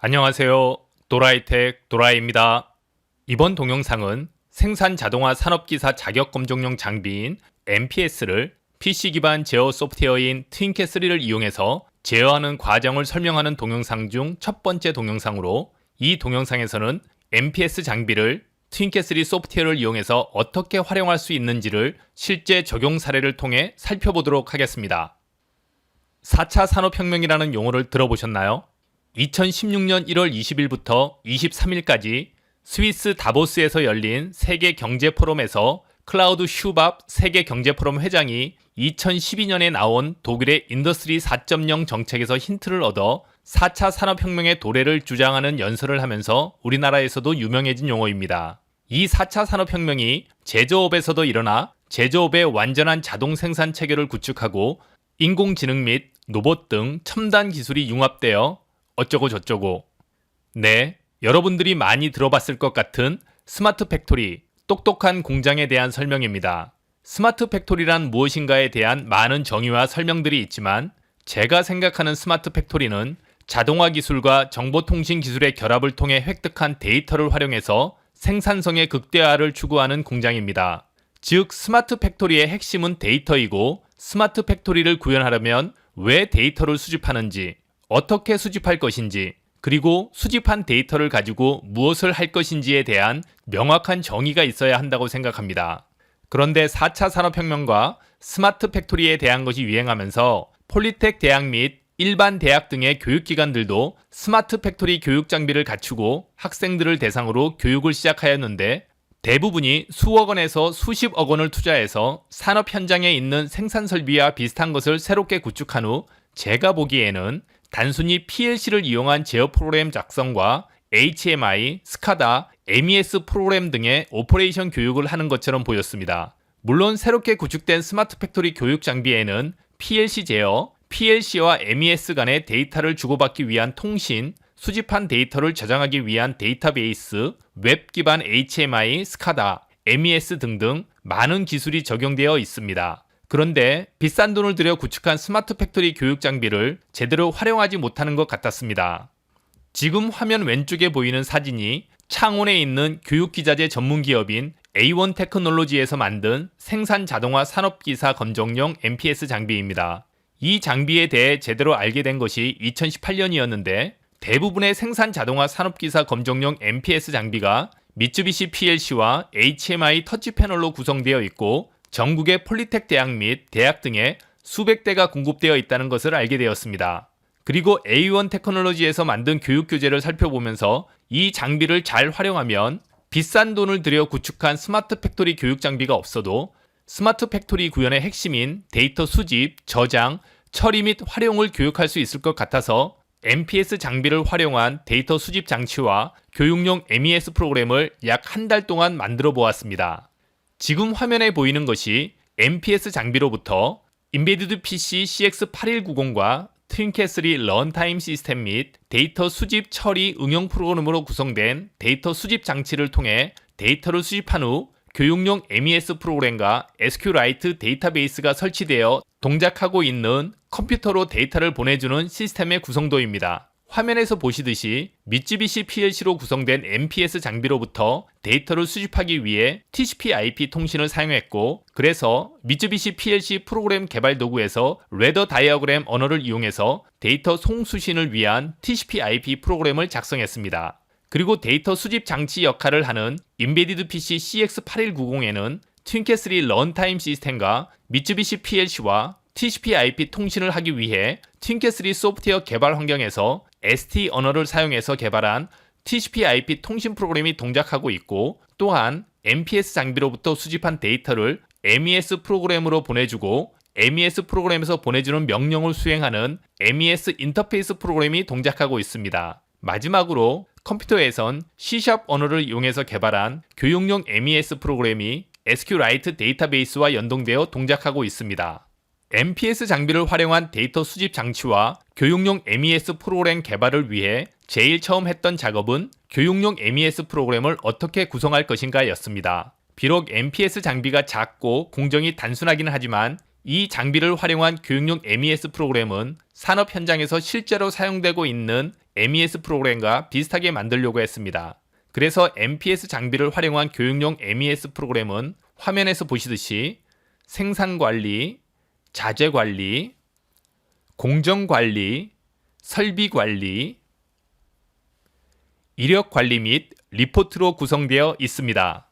안녕하세요. 도라이텍 도라이입니다. 이번 동영상은 생산 자동화 산업기사 자격 검정용 장비인 MPS를 PC 기반 제어 소프트웨어인 트윈캣3를 이용해서 제어하는 과정을 설명하는 동영상 중 첫 번째 동영상으로 이 동영상에서는 MPS 장비를 트윈캣3 소프트웨어를 이용해서 어떻게 활용할 수 있는지를 실제 적용 사례를 통해 살펴보도록 하겠습니다. 4차 산업혁명이라는 용어를 들어보셨나요? 2016년 1월 20일부터 23일까지 스위스 다보스에서 열린 세계 경제 포럼에서 클라우드 슈밥 세계 경제 포럼 회장이 2012년에 나온 독일의 인더스트리 4.0 정책에서 힌트를 얻어 4차 산업혁명의 도래를 주장하는 연설을 하면서 우리나라에서도 유명해진 용어입니다. 이 4차 산업혁명이 제조업에서도 일어나 제조업의 완전한 자동 생산 체계를 구축하고 인공지능 및 로봇 등 첨단 기술이 융합되어 어쩌고 저쩌고. 네, 여러분들이 많이 들어봤을 것 같은 스마트 팩토리, 똑똑한 공장에 대한 설명입니다. 스마트 팩토리란 무엇인가에 대한 많은 정의와 설명들이 있지만 제가 생각하는 스마트 팩토리는 자동화 기술과 정보통신 기술의 결합을 통해 획득한 데이터를 활용해서 생산성의 극대화를 추구하는 공장입니다. 즉, 스마트 팩토리의 핵심은 데이터이고 스마트 팩토리를 구현하려면 왜 데이터를 수집하는지, 어떻게 수집할 것인지, 그리고 수집한 데이터를 가지고 무엇을 할 것인지에 대한 명확한 정의가 있어야 한다고 생각합니다. 그런데 4차 산업혁명과 스마트 팩토리에 대한 것이 유행하면서 폴리텍 대학 및 일반 대학 등의 교육기관들도 스마트 팩토리 교육 장비를 갖추고 학생들을 대상으로 교육을 시작하였는데 대부분이 수억 원에서 수십억 원을 투자해서 산업 현장에 있는 생산 설비와 비슷한 것을 새롭게 구축한 후 제가 보기에는 단순히 PLC를 이용한 제어 프로그램 작성과 HMI, 스카다, MES 프로그램 등의 오퍼레이션 교육을 하는 것처럼 보였습니다. 물론 새롭게 구축된 스마트 팩토리 교육 장비에는 PLC 제어, PLC와 MES 간의 데이터를 주고받기 위한 통신, 수집한 데이터를 저장하기 위한 데이터베이스, 웹 기반 HMI, 스카다, MES 등등 많은 기술이 적용되어 있습니다. 그런데 비싼 돈을 들여 구축한 스마트 팩토리 교육 장비를 제대로 활용하지 못하는 것 같았습니다. 지금 화면 왼쪽에 보이는 사진이 창원에 있는 교육기자재 전문 기업인 A1 테크놀로지에서 만든 생산 자동화 산업기사 검정용 MPS 장비입니다. 이 장비에 대해 제대로 알게 된 것이 2018년이었는데 대부분의 생산 자동화 산업기사 검정용 MPS 장비가 미쯔비시 PLC와 HMI 터치 패널로 구성되어 있고 전국의 폴리텍 대학 및 대학 등에 수백 대가 공급되어 있다는 것을 알게 되었습니다. 그리고 A1 테크놀로지에서 만든 교육 교재를 살펴보면서 이 장비를 잘 활용하면 비싼 돈을 들여 구축한 스마트 팩토리 교육 장비가 없어도 스마트 팩토리 구현의 핵심인 데이터 수집, 저장, 처리 및 활용을 교육할 수 있을 것 같아서 MPS 장비를 활용한 데이터 수집 장치와 교육용 MES 프로그램을 약 한 달 동안 만들어 보았습니다. 지금 화면에 보이는 것이 MPS 장비로부터 인베디드 PC CX8190과 트윈캣3 런타임 시스템 및 데이터 수집 처리 응용 프로그램으로 구성된 데이터 수집 장치를 통해 데이터를 수집한 후 교육용 MES 프로그램과 SQLite 데이터베이스가 설치되어 동작하고 있는 컴퓨터로 데이터를 보내주는 시스템의 구성도입니다. 화면에서 보시듯이 미쯔비시 PLC로 구성된 MPS 장비로부터 데이터를 수집하기 위해 TCP/IP 통신을 사용했고, 그래서 미쯔비시 PLC 프로그램 개발 도구에서 레더 다이어그램 언어를 이용해서 데이터 송수신을 위한 TCP/IP 프로그램을 작성했습니다. 그리고 데이터 수집 장치 역할을 하는 인베디드 PC CX8190에는 트윈캣3 런타임 시스템과 미쯔비시 PLC와 TCP/IP 통신을 하기 위해 트윈캣3 소프트웨어 개발 환경에서 ST 언어를 사용해서 개발한 TCP/IP 통신 프로그램이 동작하고 있고 또한 MPS 장비로부터 수집한 데이터를 MES 프로그램으로 보내주고 MES 프로그램에서 보내주는 명령을 수행하는 MES 인터페이스 프로그램이 동작하고 있습니다. 마지막으로 컴퓨터에선 C# 언어를 이용해서 개발한 교육용 MES 프로그램이 SQLite 데이터베이스와 연동되어 동작하고 있습니다. MPS 장비를 활용한 데이터 수집 장치와 교육용 MES 프로그램 개발을 위해 제일 처음 했던 작업은 교육용 MES 프로그램을 어떻게 구성할 것인가 였습니다. 비록 MPS 장비가 작고 공정이 단순하기는 하지만 이 장비를 활용한 교육용 MES 프로그램은 산업 현장에서 실제로 사용되고 있는 MES 프로그램과 비슷하게 만들려고 했습니다. 그래서 MPS 장비를 활용한 교육용 MES 프로그램은 화면에서 보시듯이 생산 관리, 자재 관리, 공정 관리, 설비 관리, 이력 관리 및 리포트로 구성되어 있습니다.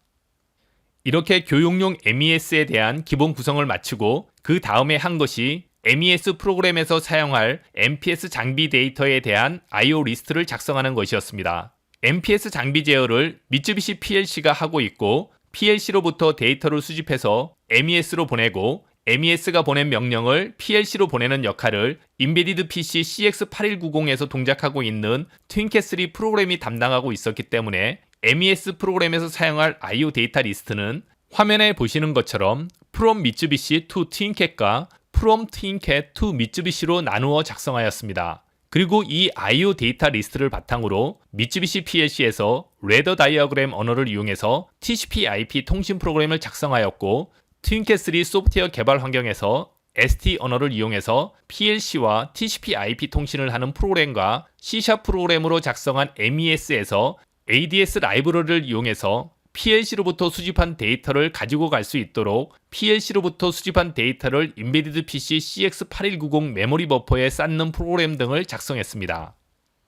이렇게 교육용 MES에 대한 기본 구성을 마치고 그 다음에 한 것이 MES 프로그램에서 사용할 MPS 장비 데이터에 대한 IO 리스트를 작성하는 것이었습니다. MPS 장비 제어를 미쯔비시 PLC가 하고 있고 PLC로부터 데이터를 수집해서 MES로 보내고 MES가 보낸 명령을 PLC로 보내는 역할을 인베디드 PC CX8190에서 동작하고 있는 트윈캣3 프로그램이 담당하고 있었기 때문에 MES 프로그램에서 사용할 I/O 데이터 리스트는 화면에 보시는 것처럼 from Mitsubishi to 트윈캣과 from 트윈캣 to Mitsubishi로 나누어 작성하였습니다. 그리고 이 I/O 데이터 리스트를 바탕으로 미쯔비시 PLC에서 레더 다이어그램 언어를 이용해서 TCP/IP 통신 프로그램을 작성하였고 트윈캣3 소프트웨어 개발 환경에서 ST 언어를 이용해서 PLC와 TCP/IP 통신을 하는 프로그램과 C# 프로그램으로 작성한 MES에서 ADS 라이브러리를 이용해서 PLC로부터 수집한 데이터를 가지고 갈 수 있도록 PLC로부터 수집한 데이터를 인베디드 PC CX8190 메모리 버퍼에 쌓는 프로그램 등을 작성했습니다.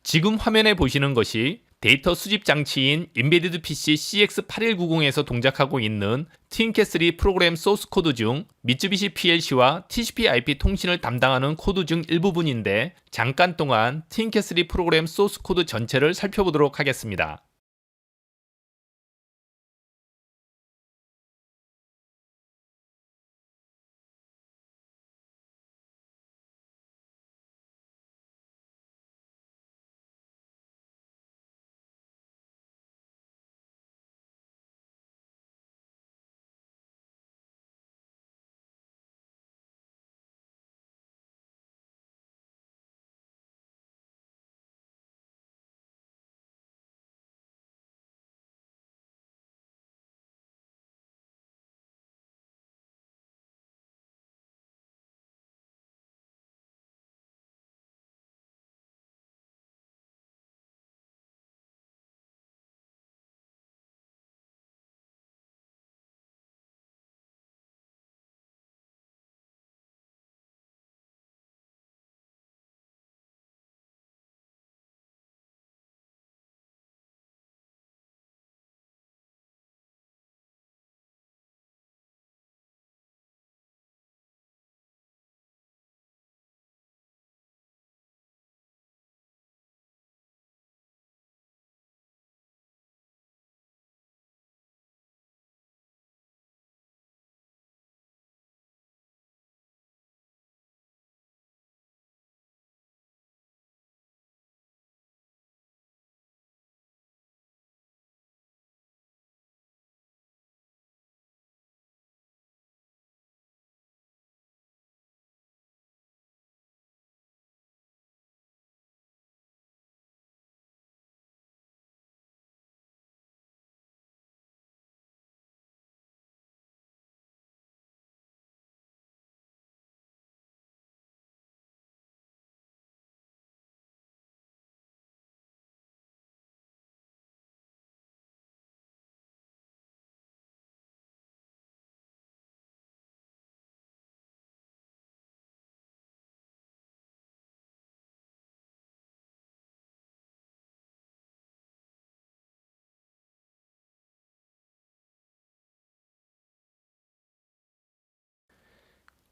지금 화면에 보시는 것이 데이터 수집 장치인 인베디드 PC CX8190에서 동작하고 있는 틴캣3 프로그램 소스 코드 중 미쯔비시 PLC와 TCP/IP 통신을 담당하는 코드 중 일부분인데 잠깐 동안 틴캣3 프로그램 소스 코드 전체를 살펴보도록 하겠습니다.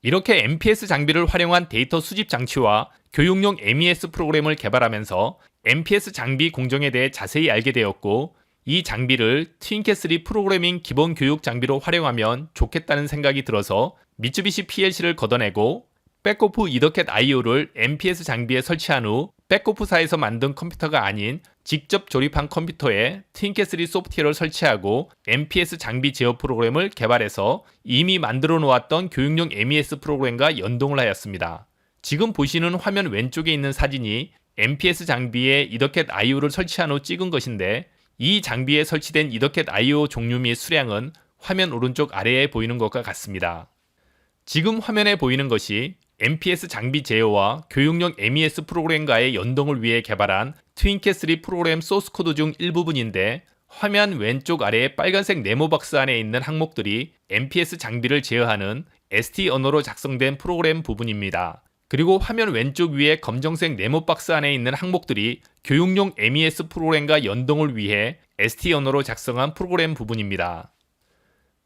이렇게 MPS 장비를 활용한 데이터 수집 장치와 교육용 MES 프로그램을 개발하면서 MPS 장비 공정에 대해 자세히 알게 되었고 이 장비를 트윈캣3 프로그래밍 기본 교육 장비로 활용하면 좋겠다는 생각이 들어서 미쯔비시 PLC를 걷어내고 백오프 이더캣 IO를 MPS 장비에 설치한 후 백오프사에서 만든 컴퓨터가 아닌 직접 조립한 컴퓨터에 틴캣3 소프트웨어를 설치하고 MPS 장비 제어 프로그램을 개발해서 이미 만들어 놓았던 교육용 MES 프로그램과 연동을 하였습니다. 지금 보시는 화면 왼쪽에 있는 사진이 MPS 장비에 이더캣 IO를 설치한 후 찍은 것인데 이 장비에 설치된 이더캣 IO 종류 및 수량은 화면 오른쪽 아래에 보이는 것과 같습니다. 지금 화면에 보이는 것이 MPS 장비 제어와 교육용 MES 프로그램과의 연동을 위해 개발한 트윈캐3 프로그램 소스 코드 중 일부분인데 화면 왼쪽 아래에 빨간색 네모 박스 안에 있는 항목들이 MPS 장비를 제어하는 ST 언어로 작성된 프로그램 부분입니다. 그리고 화면 왼쪽 위에 검정색 네모 박스 안에 있는 항목들이 교육용 MES 프로그램과 연동을 위해 ST 언어로 작성한 프로그램 부분입니다.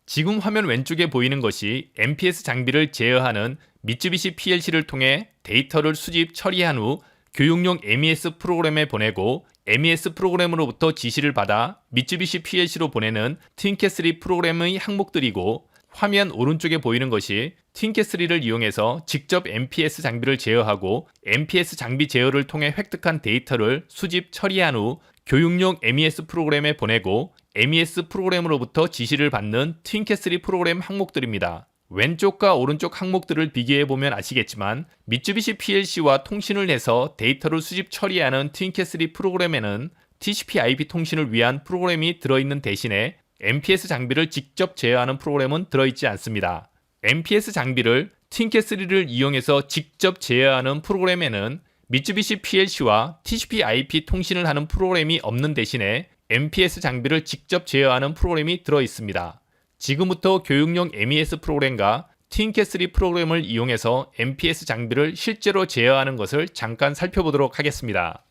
지금 화면 왼쪽에 보이는 것이 MPS 장비를 제어하는 미쯔비시 PLC를 통해 데이터를 수집 처리한 후 교육용 MES 프로그램에 보내고 MES 프로그램으로부터 지시를 받아 미쯔비시 PLC로 보내는 틴캐3 프로그램의 항목들이고 화면 오른쪽에 보이는 것이 틴캐3를 이용해서 직접 MPS 장비를 제어하고 MPS 장비 제어를 통해 획득한 데이터를 수집 처리한 후 교육용 MES 프로그램에 보내고 MES 프로그램으로부터 지시를 받는 틴캐3 프로그램 항목들입니다. 왼쪽과 오른쪽 항목들을 비교해 보면 아시겠지만 미쯔비시 PLC와 통신을 해서 데이터를 수집 처리하는 틴캐3 프로그램에는 TCP/IP 통신을 위한 프로그램이 들어있는 대신에 MPS 장비를 직접 제어하는 프로그램은 들어있지 않습니다. MPS 장비를 틴캐3를 이용해서 직접 제어하는 프로그램에는 미쯔비시 PLC와 TCP/IP 통신을 하는 프로그램이 없는 대신에 MPS 장비를 직접 제어하는 프로그램이 들어 있습니다. 지금부터 교육용 MES 프로그램과 틴캐3 프로그램을 이용해서 MPS 장비를 실제로 제어하는 것을 잠깐 살펴보도록 하겠습니다.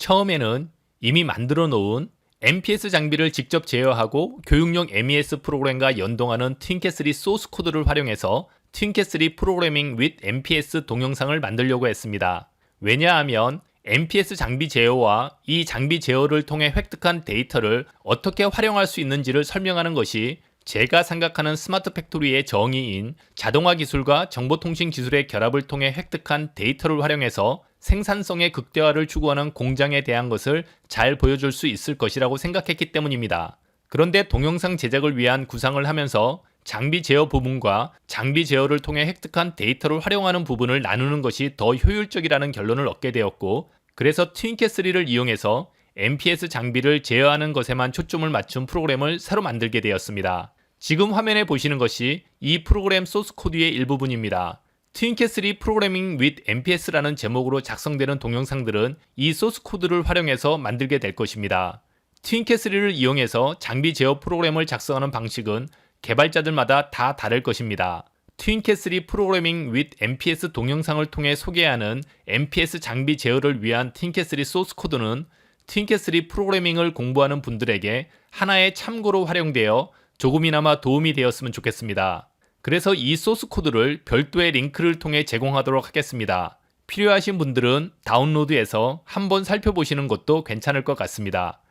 처음에는 이미 만들어 놓은 MPS 장비를 직접 제어하고 교육용 MES 프로그램과 연동하는 틴캐슬이 소스 코드를 활용해서 틴캐슬이 프로그래밍 with MPS 동영상을 만들려고 했습니다. 왜냐하면 MPS 장비 제어와 이 장비 제어를 통해 획득한 데이터를 어떻게 활용할 수 있는지를 설명하는 것이 제가 생각하는 스마트 팩토리의 정의인 자동화 기술과 정보통신 기술의 결합을 통해 획득한 데이터를 활용해서 생산성의 극대화를 추구하는 공장에 대한 것을 잘 보여줄 수 있을 것이라고 생각했기 때문입니다. 그런데 동영상 제작을 위한 구상을 하면서 장비 제어 부분과 장비 제어를 통해 획득한 데이터를 활용하는 부분을 나누는 것이 더 효율적이라는 결론을 얻게 되었고, 그래서 트윈캐3를 이용해서 MPS 장비를 제어하는 것에만 초점을 맞춘 프로그램을 새로 만들게 되었습니다. 지금 화면에 보시는 것이 이 프로그램 소스 코드의 일부분입니다. 트윈캐3 프로그래밍 with MPS라는 제목으로 작성되는 동영상들은 이 소스 코드를 활용해서 만들게 될 것입니다. 트윈캐3를 이용해서 장비 제어 프로그램을 작성하는 방식은 개발자들마다 다 다를 것입니다. 트윈캐3 프로그래밍 with MPS 동영상을 통해 소개하는 MPS 장비 제어를 위한 트윈캐3 소스 코드는 트윈캐3 프로그래밍을 공부하는 분들에게 하나의 참고로 활용되어 조금이나마 도움이 되었으면 좋겠습니다. 그래서 이 소스 코드를 별도의 링크를 통해 제공하도록 하겠습니다. 필요하신 분들은 다운로드해서 한번 살펴보시는 것도 괜찮을 것 같습니다.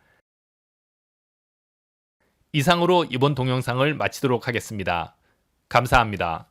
이상으로 이번 동영상을 마치도록 하겠습니다. 감사합니다.